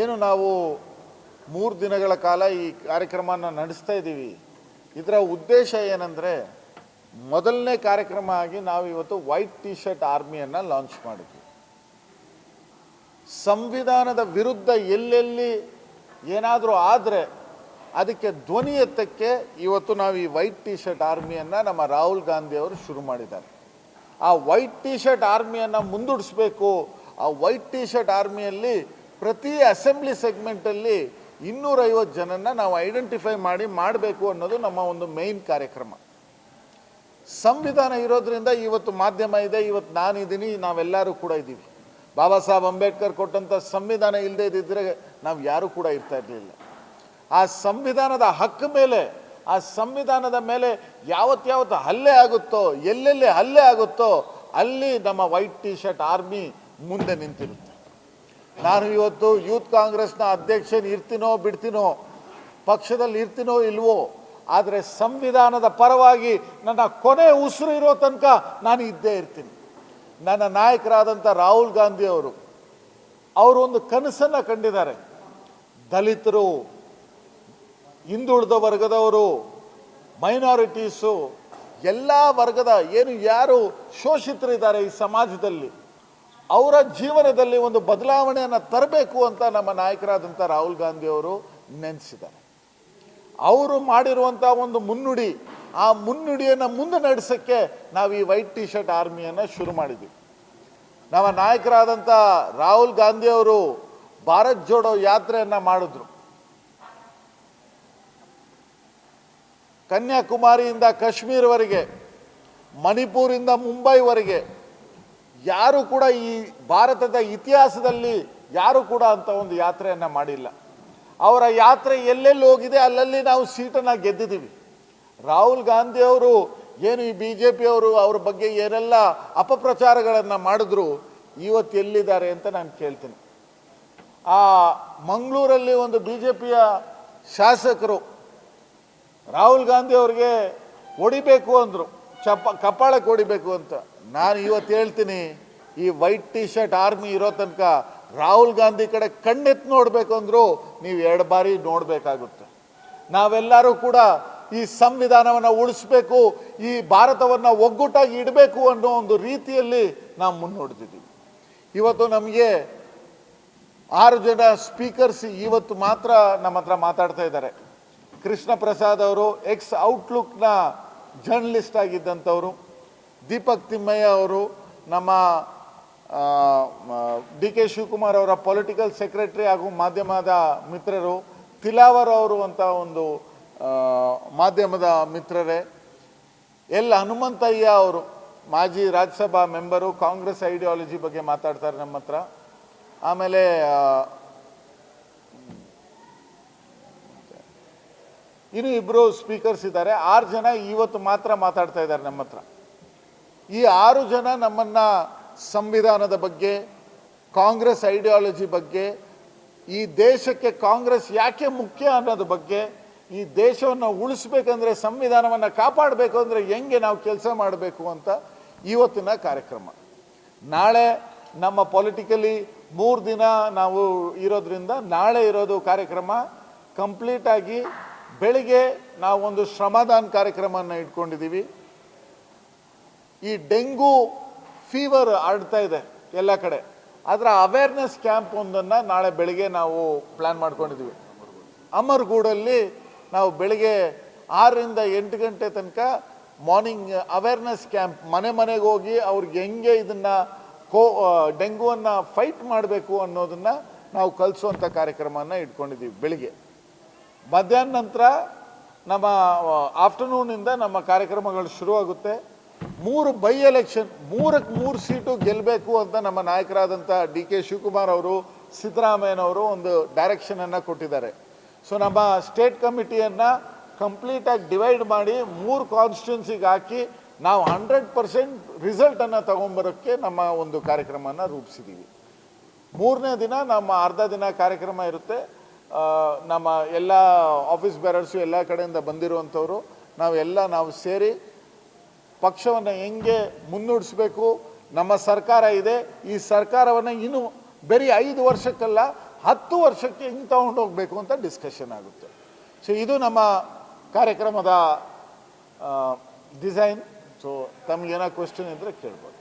ಏನು ನಾವು ಮೂರು ದಿನಗಳ ಕಾಲ ಈ ಕಾರ್ಯಕ್ರಮನ ನಡೆಸ್ತಾ ಇದ್ದೀವಿ. ಇದರ ಉದ್ದೇಶ ಏನಂದರೆ ಮೊದಲನೇ ಕಾರ್ಯಕ್ರಮ ಆಗಿ ನಾವು ಇವತ್ತು ವೈಟ್ ಟಿ ಶರ್ಟ್ ಆರ್ಮಿಯನ್ನು ಲಾಂಚ್ ಮಾಡಿದ್ವಿ. ಸಂವಿಧಾನದ ವಿರುದ್ಧ ಎಲ್ಲೆಲ್ಲಿ ಏನಾದರೂ ಆದರೆ ಅದಕ್ಕೆ ಧ್ವನಿ ಎತ್ತಕ್ಕೆ ಇವತ್ತು ನಾವು ಈ ವೈಟ್ ಟಿ ಶರ್ಟ್ ಆರ್ಮಿಯನ್ನು ನಮ್ಮ ರಾಹುಲ್ ಗಾಂಧಿ ಅವರು ಶುರು ಮಾಡಿದ್ದಾರೆ. ಆ ವೈಟ್ ಟಿ ಶರ್ಟ್ ಆರ್ಮಿಯನ್ನು ಮುಂದೂಡಿಸ್ಬೇಕು. ಆ ವೈಟ್ ಟಿ ಶರ್ಟ್ ಆರ್ಮಿಯಲ್ಲಿ ಪ್ರತಿ ಅಸೆಂಬ್ಲಿ ಸೆಗ್ಮೆಂಟಲ್ಲಿ ಇನ್ನೂರೈವತ್ತು ಜನನ್ನ ನಾವು ಐಡೆಂಟಿಫೈ ಮಾಡಿ ಮಾಡಬೇಕು ಅನ್ನೋದು ನಮ್ಮ ಒಂದು ಮೇನ್ ಕಾರ್ಯಕ್ರಮ. ಸಂವಿಧಾನ ಇರೋದ್ರಿಂದ ಇವತ್ತು ಮಾಧ್ಯಮ ಇದೆ, ಇವತ್ತು ನಾನಿದ್ದೀನಿ ನಾವೆಲ್ಲರೂ ಕೂಡ ಇದ್ದೀವಿ ಬಾಬಾ ಸಾಹೇಬ್ ಅಂಬೇಡ್ಕರ್ ಕೊಟ್ಟಂಥ ಸಂವಿಧಾನ ಇಲ್ಲದೇ ಇದ್ದಿದ್ರೆ ನಾವು ಯಾರೂ ಕೂಡ ಇರ್ತಾ ಇರಲಿಲ್ಲ. ಆ ಸಂವಿಧಾನದ ಹಕ್ಕು ಮೇಲೆ, ಆ ಸಂವಿಧಾನದ ಮೇಲೆ ಯಾವತ್ತಾವತ್ತು ಯಾವತ್ತು ಹಲ್ಲೆ ಆಗುತ್ತೋ, ಎಲ್ಲೆಲ್ಲಿ ಹಲ್ಲೆ ಆಗುತ್ತೋ, ಅಲ್ಲಿ ನಮ್ಮ ವೈಟ್ ಟಿ ಶರ್ಟ್ ಆರ್ಮಿ ಮುಂದೆ ನಿಂತಿರುತ್ತೆ. ನಾನು ಇವತ್ತು ಯೂತ್ ಕಾಂಗ್ರೆಸ್ನ ಅಧ್ಯಕ್ಷನ ಇರ್ತೀನೋ ಬಿಡ್ತೀನೋ, ಪಕ್ಷದಲ್ಲಿ ಇರ್ತೀನೋ ಇಲ್ವೋ, ಆದರೆ ಸಂವಿಧಾನದ ಪರವಾಗಿ ನನ್ನ ಕೊನೆ ಉಸಿರು ಇರೋ ತನಕ ನಾನು ಇದ್ದೇ ಇರ್ತೀನಿ. ನನ್ನ ನಾಯಕರಾದಂಥ ರಾಹುಲ್ ಗಾಂಧಿ ಅವರು ಅವರು ಒಂದು ಕನಸನ್ನು ಕಂಡಿದ್ದಾರೆ. ದಲಿತರು, ಹಿಂದುಳಿದ ವರ್ಗದವರು ಮೈನಾರಿಟೀಸು ಎಲ್ಲ ವರ್ಗದ ಏನು ಯಾರು ಶೋಷಿತರಿದ್ದಾರೆ ಈ ಸಮಾಜದಲ್ಲಿ ಅವರ ಜೀವನದಲ್ಲಿ ಒಂದು ಬದಲಾವಣೆಯನ್ನು ತರಬೇಕು ಅಂತ ನಮ್ಮ ನಾಯಕರಾದಂಥ ರಾಹುಲ್ ಗಾಂಧಿ ಅವರು ನೆನೆಸಿದ್ದಾರೆ. ಅವರು ಮಾಡಿರುವಂಥ ಒಂದು ಮುನ್ನುಡಿ, ಆ ಮುನ್ನುಡಿಯನ್ನು ಮುಂದೆ ನಡೆಸೋಕ್ಕೆ ನಾವು ಈ ವೈಟ್ ಟಿ ಶರ್ಟ್ ಆರ್ಮಿಯನ್ನು ಶುರು ಮಾಡಿದ್ವಿ. ನಮ್ಮ ನಾಯಕರಾದಂಥ ರಾಹುಲ್ ಗಾಂಧಿ ಅವರು ಭಾರತ್ ಜೋಡೋ ಯಾತ್ರೆಯನ್ನು ಮಾಡಿದ್ರು. ಕನ್ಯಾಕುಮಾರಿಯಿಂದ ಕಾಶ್ಮೀರವರೆಗೆ ಮಣಿಪುರಿಂದ ಮುಂಬೈವರೆಗೆ ಯಾರು ಕೂಡ ಈ ಭಾರತದ ಇತಿಹಾಸದಲ್ಲಿ ಯಾರು ಕೂಡ ಅಂತ ಒಂದು ಯಾತ್ರೆಯನ್ನು ಮಾಡಿಲ್ಲ. ಅವರ ಯಾತ್ರೆ ಎಲ್ಲೆಲ್ಲಿ ಹೋಗಿದೆ ಅಲ್ಲಲ್ಲಿ ನಾವು ಸೀಟನ್ನು ಗೆದ್ದಿದ್ದೀವಿ. ರಾಹುಲ್ ಗಾಂಧಿ ಅವರು ಏನು ಈ ಬಿ ಜೆ ಪಿಯವರು ಅವ್ರ ಬಗ್ಗೆ ಏನೆಲ್ಲ ಅಪಪ್ರಚಾರಗಳನ್ನು ಮಾಡಿದ್ರು, ಇವತ್ತು ಎಲ್ಲಿದ್ದಾರೆ ಅಂತ ನಾನು ಕೇಳ್ತೀನಿ. ಆ ಮಂಗಳೂರಲ್ಲಿ ಒಂದು ಬಿ ಜೆ ಪಿಯ ಶಾಸಕರು ರಾಹುಲ್ ಗಾಂಧಿ ಅವ್ರಿಗೆ ಹೊಡಿಬೇಕು ಅಂದರು, ಚಪ್ಪ, ಕಪಾಳಕ್ಕೆ ಹೊಡಿಬೇಕು ಅಂತ. ನಾನು ಇವತ್ತು ಹೇಳ್ತೀನಿ, ಈ ವೈಟ್ ಟಿ ಶರ್ಟ್ ಆರ್ಮಿ ಇರೋ ತನಕ ರಾಹುಲ್ ಗಾಂಧಿ ಕಡೆ ಕಣ್ಣೆತ್ತು ನೋಡಬೇಕು ಅಂದರೂ ನೀವು ಎರಡು ಬಾರಿ ನೋಡಬೇಕಾಗುತ್ತೆ. ನಾವೆಲ್ಲರೂ ಕೂಡ ಈ ಸಂವಿಧಾನವನ್ನು ಉಳಿಸ್ಬೇಕು, ಈ ಭಾರತವನ್ನು ಒಗ್ಗೂಟಾಗಿ ಇಡಬೇಕು ಅನ್ನೋ ಒಂದು ರೀತಿಯಲ್ಲಿ ನಾವು ಮುನ್ನೋಡ್ತಿದ್ದೀವಿ ಇವತ್ತು ನಮಗೆ ಆರು ಜನ ಸ್ಪೀಕರ್ಸ್ ಇವತ್ತು ಮಾತ್ರ ನಮ್ಮ ಹತ್ರ ಮಾತಾಡ್ತಾ ಇದ್ದಾರೆ. ಕೃಷ್ಣ ಪ್ರಸಾದ್ ಅವರು ಎಕ್ಸ್ ಔಟ್ಲುಕ್ನ ಜರ್ನಲಿಸ್ಟ್ ಆಗಿದ್ದಂಥವರು. ದೀಪಕ್ ತಿಮ್ಮಯ್ಯ ಅವರು, ನಮ್ಮ ಡಿ ಕೆ ಶಿವಕುಮಾರ್ ಅವರ ಪೊಲಿಟಿಕಲ್ ಸೆಕ್ರೆಟರಿ ಹಾಗೂ ಮಾಧ್ಯಮದ ಮಿತ್ರರು, ತಿಲಾವರ್ ಅವರು ಅಂತ ಒಂದು ಮಾಧ್ಯಮದ ಮಿತ್ರರೇ, ಎಲ್ ಹನುಮಂತಯ್ಯ ಅವರು, ಮಾಜಿ ರಾಜ್ಯಸಭಾ ಮೆಂಬರು, ಕಾಂಗ್ರೆಸ್ ಐಡಿಯಾಲಜಿ ಬಗ್ಗೆ ಮಾತಾಡ್ತಾರೆ ನಮ್ಮ ಹತ್ರ. ಆಮೇಲೆ ಇನ್ನು ಇಬ್ಬರು ಸ್ಪೀಕರ್ಸ್ ಇದ್ದಾರೆ. ಆರು ಜನ ಇವತ್ತು ಮಾತ್ರ ಮಾತಾಡ್ತಾ ಇದ್ದಾರೆ ನಮ್ಮ ಹತ್ರ. ಈ ಆರು ಜನ ನಮ್ಮನ್ನ ಸಂವಿಧಾನದ ಬಗ್ಗೆ, ಕಾಂಗ್ರೆಸ್ ಐಡಿಯಾಲಜಿ ಬಗ್ಗೆ, ಈ ದೇಶಕ್ಕೆ ಕಾಂಗ್ರೆಸ್ ಯಾಕೆ ಮುಖ್ಯ ಅನ್ನೋದ್ರ ಬಗ್ಗೆ, ಈ ದೇಶವನ್ನು ಉಳಿಸ್ಬೇಕಂದ್ರೆ, ಸಂವಿಧಾನವನ್ನು ಕಾಪಾಡಬೇಕು ಅಂದರೆ ಹೆಂಗೆ ನಾವು ಕೆಲಸ ಮಾಡಬೇಕು ಅಂತ ಇವತ್ತಿನ ಕಾರ್ಯಕ್ರಮ. ನಾಳೆ ನಮ್ಮ ಪೊಲಿಟಿಕಲಿ ಮೂರು ದಿನ ನಾವು ಇರೋದ್ರಿಂದ ನಾಳೆ ಇರೋದು ಕಾರ್ಯಕ್ರಮ. ಕಂಪ್ಲೀಟಾಗಿ ಬೆಳಿಗ್ಗೆ ನಾವು ಒಂದು ಶ್ರಮದಾನ್ ಕಾರ್ಯಕ್ರಮವನ್ನು ಇಟ್ಕೊಂಡಿದ್ದೀವಿ ಈ ಡೆಂಗು ಫೀವರ್ ಆಡ್ತಾ ಇದೆ ಎಲ್ಲ ಕಡೆ. ಅದರ ಅವೇರ್ನೆಸ್ ಕ್ಯಾಂಪ್ ಒಂದನ್ನು ನಾಳೆ ಬೆಳಿಗ್ಗೆ ನಾವು ಪ್ಲ್ಯಾನ್ ಮಾಡ್ಕೊಂಡಿದ್ದೀವಿ ಅಮರ್ಗೂಡಲ್ಲಿ ನಾವು ಬೆಳಿಗ್ಗೆ ಆರರಿಂದ ಎಂಟು ಗಂಟೆ ತನಕ ಮಾರ್ನಿಂಗ್ ಅವೇರ್ನೆಸ್ ಕ್ಯಾಂಪ್ ಮನೆ ಮನೆಗೆ ಹೋಗಿ ಅವ್ರಿಗೆ ಹೆಂಗೆ ಇದನ್ನು ಕೋ ಡೆಂಗುವನ್ನು ಫೈಟ್ ಮಾಡಬೇಕು ಅನ್ನೋದನ್ನು ನಾವು ಕಲಿಸುವಂಥ ಕಾರ್ಯಕ್ರಮನ ಇಟ್ಕೊಂಡಿದ್ದೀವಿ ಬೆಳಿಗ್ಗೆ. ಮಧ್ಯಾಹ್ನ ನಂತರ ನಮ್ಮ ಆಫ್ಟರ್ನೂನಿಂದ ನಮ್ಮ ಕಾರ್ಯಕ್ರಮಗಳು ಶುರುವಾಗುತ್ತೆ. ಮೂರು ಬೈ ಎಲೆಕ್ಷನ್ ಮೂರಕ್ಕೆ ಮೂರು ಸೀಟು ಗೆಲ್ಲಬೇಕು ಅಂತ ನಮ್ಮ ನಾಯಕರಾದಂಥ ಡಿ ಕೆ ಶಿವಕುಮಾರ್ ಅವರು ಸಿದ್ದರಾಮಯ್ಯನವರು ಒಂದು ಡೈರೆಕ್ಷನನ್ನು ಕೊಟ್ಟಿದ್ದಾರೆ. ಸೊ ನಮ್ಮ ಸ್ಟೇಟ್ ಕಮಿಟಿಯನ್ನು ಕಂಪ್ಲೀಟಾಗಿ ಡಿವೈಡ್ ಮಾಡಿ ಮೂರು ಕಾನ್ಸ್ಟಿಟ್ಯೂನ್ಸಿಗೆ ಹಾಕಿ ನಾವು ಹಂಡ್ರೆಡ್ ಪರ್ಸೆಂಟ್ ರಿಸಲ್ಟನ್ನು ತೊಗೊಂಬರೋಕ್ಕೆ ನಮ್ಮ ಒಂದು ಕಾರ್ಯಕ್ರಮನ ರೂಪಿಸಿದ್ದೀವಿ ಮೂರನೇ ದಿನ ನಮ್ಮ ಅರ್ಧ ದಿನ ಕಾರ್ಯಕ್ರಮ ಇರುತ್ತೆ. ನಮ್ಮ ಎಲ್ಲ ಆಫೀಸ್ ಬೇರರ್ಸು ಎಲ್ಲ ಕಡೆಯಿಂದ ಬಂದಿರುವಂಥವ್ರು, ನಾವೆಲ್ಲ ನಾವು ಸೇರಿ ಪಕ್ಷವನ್ನು ಹೆಂಗೆ ಮುನ್ನಡೆಸಬೇಕು? ನಮ್ಮ ಸರ್ಕಾರ ಇದೆ. ಈ ಸರ್ಕಾರವನ್ನು ಇನ್ನು ಬರೀ ಐದು ವರ್ಷಕ್ಕಲ್ಲ, ಹತ್ತು ವರ್ಷಕ್ಕೆ ಹಿಂಗೆ ಹೋಗಬೇಕು ಅಂತ ಡಿಸ್ಕಷನ್ ಆಗುತ್ತೆ. ಸೊ ಇದು ನಮ್ಮ ಕಾರ್ಯಕ್ರಮದ ಡಿಸೈನ್ ಸೊ ತಮಗೇನೋ ಕ್ವಶನ್ ಇದ್ದರೆ ಕೇಳ್ಬೋದು.